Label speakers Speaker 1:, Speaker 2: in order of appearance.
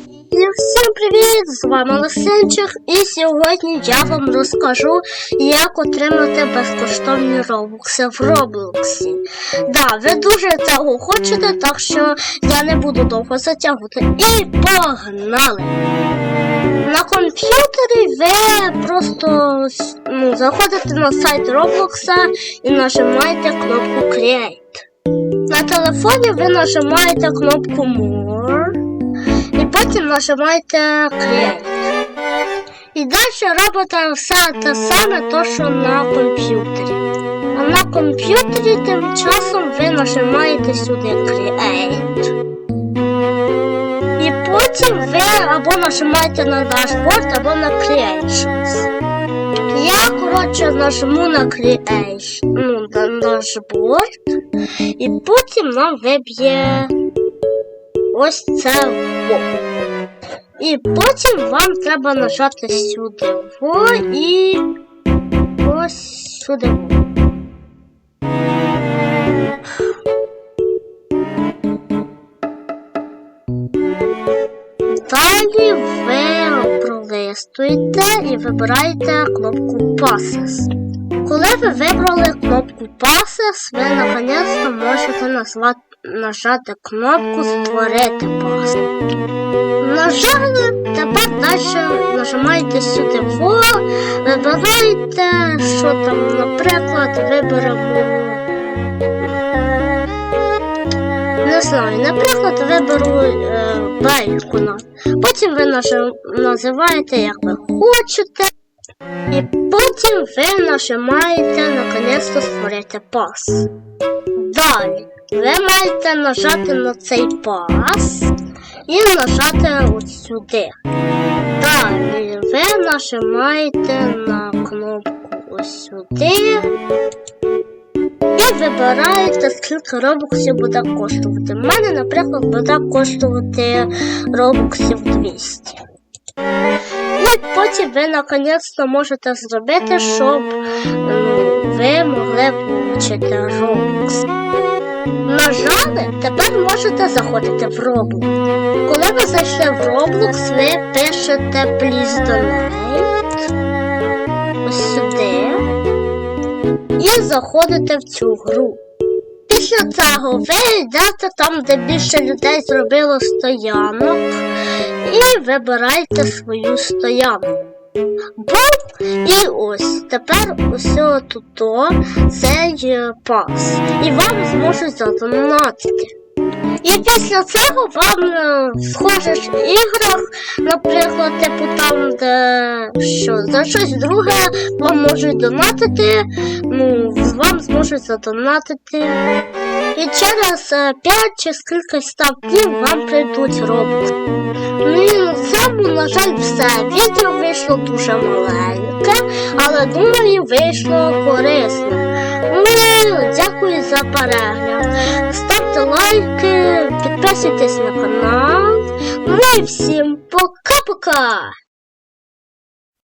Speaker 1: Всім привіт! З вами Олексенчик, і сьогодні я вам розкажу, як отримати безкоштовні робокси в Роблоксі. Да, ви дуже цього хочете, так що я не буду довго затягувати. І погнали! На комп'ютері ви просто ну, заходите на сайт Роблокса і нажимаєте кнопку Create. На телефоні ви нажимаєте кнопку More потім нажимаєте Create. І далі робите все те саме, то, що на комп'ютері. А на комп'ютері тим часом ви нажимаєте сюди Create. І потім ви або нажимаєте на дашборд, або на Creations. Я, коротше, нажму на Creation, ну, на дашборд, і потім нам виб'є ось це. І потім вам треба нажати сюди во і ось сюди. Далі ви пролистуєте і вибираєте кнопку Passes. Коли ви вибрали кнопку Passes, ви наконець можете назвати, нажати кнопку Створити пас. Нажали, тепер далі нажимаєте сюди во, вибираєте, що там, наприклад, виберемо. Не знаю, наприклад, виберу е, бейкона. Потім ви називаєте, як ви хочете. І потім ви нажимаєте наконець-то створити пас. Далі ви маєте нажати на цей пас і нажати от сюди. Далі ви нажимаєте на кнопку ось сюди. І вибираєте, скільки робоксів буде коштувати. У мене, наприклад, буде коштувати робоксів 200. І потім ви наконець-то можете зробити, щоб ну, ви могли отримати робокс. Нажали, тепер можете заходити в Roblox. Коли ви зайшли в Roblox, ви пишете Please Donate. Ось сюди і заходите в цю гру. Після цього ви йдете там, де більше людей зробило стоянок, і вибираєте свою стоянку. Бо і ось тепер усе тут цей е, пас. І вам зможуть задонатити. І після цього вам е, в схожих іграх, наприклад, типу там, де що, за щось друге вам можуть донатити, ну, вам зможуть задонатити. І через 5 чи скільки став днів вам прийдуть робот. Ну на жаль, все. Відео вийшло дуже маленьке, але думаю, вийшло корисно. Ну, дякую за перегляд. Ставте лайки, підписуйтесь на канал. Ну і всім пока-пока!